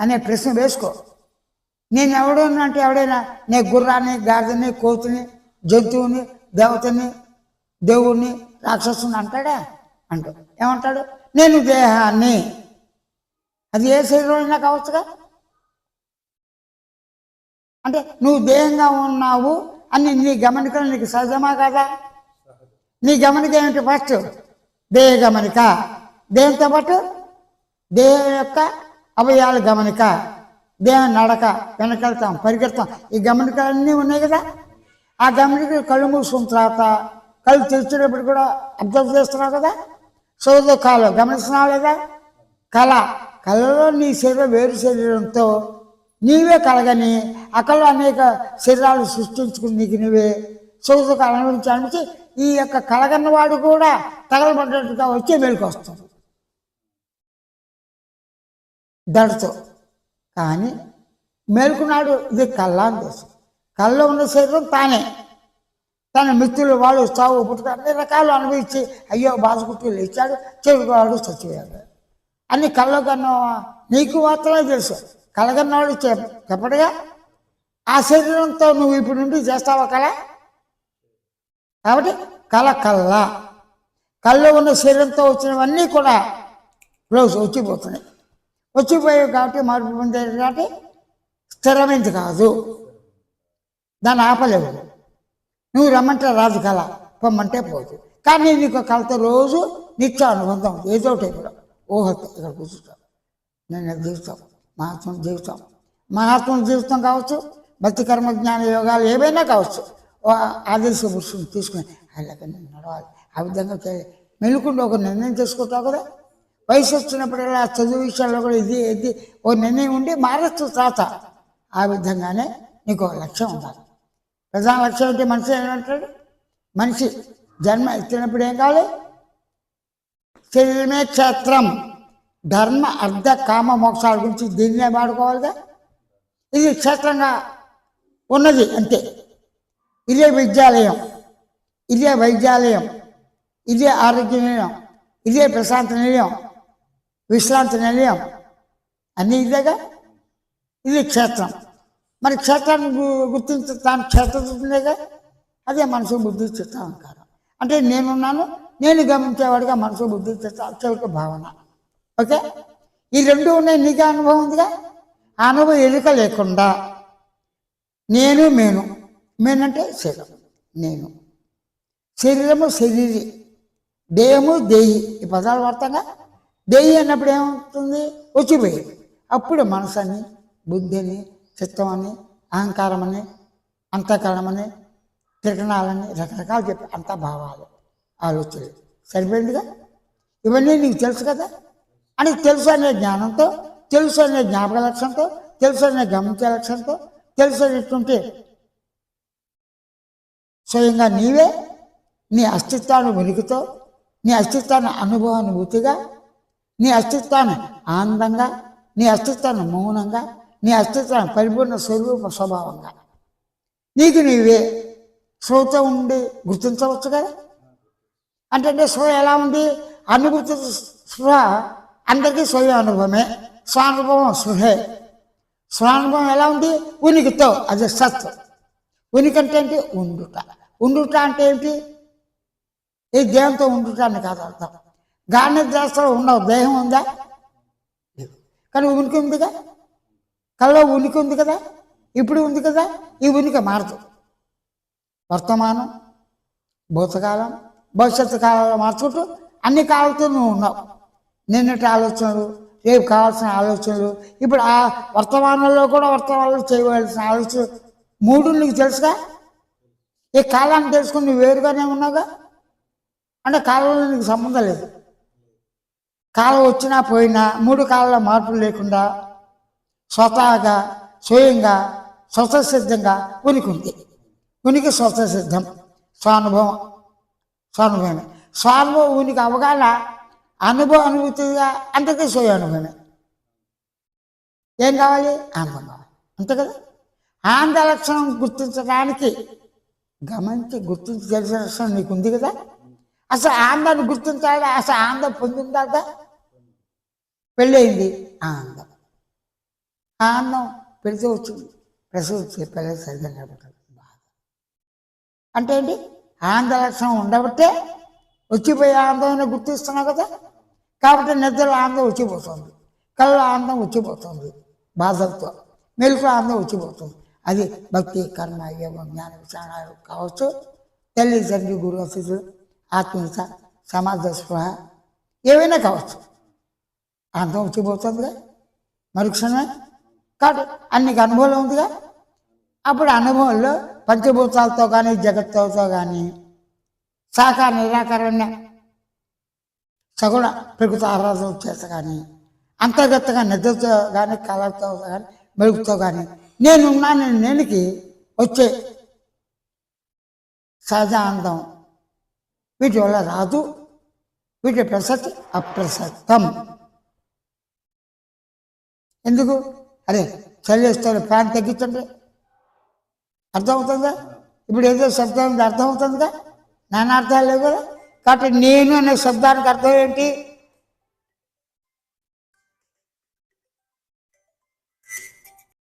అనే ప్రశ్న వేసుకో. నేను ఎవడన్నా అంటే ఎవడైనా నేను గుర్రాన్ని గాడిదని కోతుని జంతువుని దేవతని దేవుణ్ణి రాక్షసుని అంటాడా? అంటాడు ఏమంటాడు? నేను దేహాన్ని. అది ఏ శరీరంలో కావచ్చుగా? అంటే నువ్వు దేహంగా ఉన్నావు అని నీ గమనికలు నీకు సహజమా కదా? నీ గమనిక ఏమిటి ఫస్ట్ దేహ గమనిక. దేహంతో పాటు దేహం యొక్క అవయాల గమనిక దేహం నడక వెనకెళ్తాం పరిగెడతాం. ఈ గమనికలన్నీ ఉన్నాయి కదా? ఆ గమనిక కళ్ళు మూసుకున్న తర్వాత కళ్ళు తెరిచేటప్పుడు కూడా అబ్జర్వ్ చేస్తున్నావు కదా? సోదో కాలు గమనిస్తున్నావు లేదా? కళ. కళలో నీ శరీరం వేరు శరీరంతో నీవే కలగని అక్కడ అనేక శరీరాలు సృష్టించుకుని నీకు నువ్వే సోదకు అనిపించి ఈ యొక్క కలగన్నవాడు కూడా తగలబడ్డట్టుగా వచ్చే మేలుకు దడతో కానీ మేల్కున్నాడు ఇది కళ్ళ అని తెలుసు కళ్ళలో ఉన్న శరీరం తానే. తన మిత్రులు వాళ్ళు చావు పుట్టుక అన్ని రకాలు అనుభవించి అయ్యో బాధకుట్టు లేచాడు చెడుకోవాడు చచ్చిపోయాడు. అన్ని కళ్ళ కన్నా నీకు మాత్రమే తెలుసు. కలగన్నవాడు చె- చెప్పడుగా ఆ శరీరంతో నువ్వు ఇప్పుడు నుండి చేస్తావా కళ? కాబట్టి కళ కళ్ళ కళ్ళు ఉన్న శరీరంతో వచ్చినవన్నీ కూడా క్లోజ్ వచ్చిపోతున్నాయి. వచ్చిపోయావు కాబట్టి మార్పు పొందేది కాబట్టి స్థిరమైంది కాదు. దాన్ని ఆపలేవు. నువ్వు రమ్మంటే రాదు కళ పొమ్మంటే పోదు. కానీ నీకు కళతో రోజు నిత్య అనుబంధం ఉంది. ఏదో ఒకటి ఇక్కడ ఊహతో ఇక్కడ కూర్చుంటాం నేను జీవితం మహాత్మ జీవితం. మహాత్మ జీవితం కావచ్చు భక్తి కర్మ జ్ఞాన యోగాలు ఏవైనా కావచ్చు. ఆదేశ పురుషుని తీసుకుని అలాగే నేను నడవాలి. ఆ విధంగా మెలుకుండా ఒక నిర్ణయం చేసుకుంటావు కదా. వయసు వచ్చినప్పుడల్లా చదువు విషయాల్లో కూడా ఇది ఇది ఓ నిర్ణయం ఉండి మారచ్చు తాత. ఆ విధంగానే నీకు లక్ష్యం ఉండాలి. ప్రధాన లక్ష్యం అంటే మనిషి ఏమంటాడు మనిషి జన్మ ఎత్తినప్పుడు ఏం కావాలి? శరీరమే క్షేత్రం. ధర్మ అర్ధ కామ మోక్షాల గురించి దీన్నే వాడుకోవాలిగా? ఇది క్షేత్రంగా ఉన్నది అంతే. ఇదే విద్యాలయం. ఇదే వైద్యాలయం. ఇదే ఆరోగ్య నిలయం. ఇదే ప్రశాంత నిలయం. విశ్రాంతి నిలయం అన్నీ ఇదేగా? ఇది క్షేత్రం. మరి క్షేత్రాన్ని గు- గుర్తించి తాను అదే మనసు బుద్ధి చిత్త అహంకారం. అంటే నేనున్నాను నేను గమనించేవాడిగా మనసు బుద్ధి చిత్త అత్యవక భావన. ఓకే? ఈ రెండు ఉన్నాయి నీకే అనుభవం ఉందిగా? ఆ అనుభవం ఎలుక లేకుండా. నేను మేను. మేనంటే శరీరం. నేను. శరీరము శరీరి. దేహము దేహి. ఈ పదాలు వాడతాగా దెయ్యి అన్నప్పుడు ఏమవుతుంది? వచ్చిపోయేది అప్పుడు మనసని బుద్ధిని చిత్తమని అహంకారమని అంతఃకరణమని అని రకరకాలు చెప్పి అంత భావాలు ఆలోచనలు. సరిపోయిందిగా? ఇవన్నీ నీకు తెలుసు కదా? అని తెలుసు అనే జ్ఞానంతో తెలుసు అనే జ్ఞాపక లక్ష్యంతో తెలుసు అనే గమనించే లక్ష్యంతో తెలుసు అనేటువంటి స్వయంగా నీవే నీ అస్తిత్వాన్ని వెలుగుతో నీ అస్తిత్వాన్ని అనుభవానుభూతిగా నీ అస్తిత్వాన్ని ఆనందంగా నీ అస్తిత్వాన్ని మౌనంగా నీ అస్తిత్వాన్ని పరిపూర్ణ స్వరూప స్వభావంగా. నీకు నీవే స్రోత ఉండి గుర్తించవచ్చు కదా? అంటే స్వయం ఎలా ఉంది? అనుభూతి స్వ అందరికీ స్వయం అనుభవమే స్వానుభవం స్పృహే స్వానుభవం ఎలా ఉంది? ఉనికితో అది సత్. ఉనికి అంటే ఏంటి? ఉండుట. ఉండుట అంటే ఏంటి? ఈ దేహంతో ఉండుట అని కాదు అర్థం. గాని దేశంలో ఉండవు దేహం ఉందా? లేదు. కానీ ఉనికి ఉంది కదా కళ్ళలో ఉనికి ఉంది కదా? ఇప్పుడు ఉంది కదా? ఈ ఉనికి మారదు. వర్తమానం భూతకాలం భవిష్యత్తు కాలంలో మార్చుకుంటూ అన్ని కాలాలతో నువ్వు ఉన్నావు. నిన్నటి ఆలోచనలు రేపు కావాల్సిన ఆలోచనలు ఇప్పుడు ఆ వర్తమానంలో కూడా వర్తమానంలో చేయవలసిన ఆలోచనలు మూడు నీకు తెలుసుగా? ఈ కాలాన్ని తెలుసుకుని నువ్వు వేరుగానే ఉన్నావుగా? అంటే కాలంలో నీకు సంబంధం లేదు. కాలం వచ్చినా పోయినా మూడు కాలాల మార్పులు లేకుండా స్వతహాగా స్వయంగా స్వతసిద్ధంగా ఉనికి ఉంది ఉనికి స్వతసిద్ధం స్వానుభవం స్వానుభవమే. స్వానుభవం ఉనికి అవగాహన అనుభవ అనుభూతిగా అంతకే స్వయం అనుభవమే ఏం కావాలి? ఆనందం కావాలి అంతే కదా? ఆనంద లక్షణం గుర్తించడానికి గమనించి గుర్తించి తెలిసిన లక్షణం నీకు ఉంది కదా? అసలు ఆనందాన్ని గుర్తించాలి? అసలు ఆనందం పొందిందాక పెళ్ళయింది. ఆనందం. ఆనందం పెడితే వచ్చింది. ప్రసవించే పిల్లలు సరిగ్గా నిలబడతారు బాధ. అంటే ఏంటి? ఆనంద లక్షణం ఉండబట్టే వచ్చిపోయే ఆనందం గుర్తిస్తున్నావు కదా? కాబట్టి నిద్రలో ఆనందం వచ్చిపోతుంది. కళ్ళ ఆనందం వచ్చిపోతుంది. బాధలతో. మెలకు ఆనందం వచ్చిపోతుంది. అది భక్తి కర్మ యోగం జ్ఞాన విచారణ కావచ్చు. తల్లి తండ్రి గురువు అతిథులు ఆత్మీయత సమాజ స్పృహ ఏవైనా కావచ్చు. ఆనందం వచ్చిపోతుందిగా మరుక్షణమే కాదు అన్ని అనుభవం ఉందిగా. అప్పుడు అనుభవంలో పంచభూతాలతో కానీ జగత్తుతో కానీ సాకార నిరాకరణ సగుణ ప్రకృతి ఆరాధన చేత కానీ అంతర్గతంగా నిద్రతో కానీ కళతో కానీ మెరుగుతో కానీ నేనున్నాను నేనుకి వచ్చే సహజ ఆనందం వీటి వల్ల రాదు వీటి ప్రసక్తి అప్రసక్తం ఎందుకు? అరే చల్లేస్తారు ఫ్యాన్ తగ్గించండి అర్థమవుతుందా? ఇప్పుడు ఏదో శబ్దం ఉంది అర్థమవుతుందిగా? నాన్న అర్థాలు లేవు కదా? కాబట్టి నేను అనే శబ్దానికి అర్థం ఏంటి?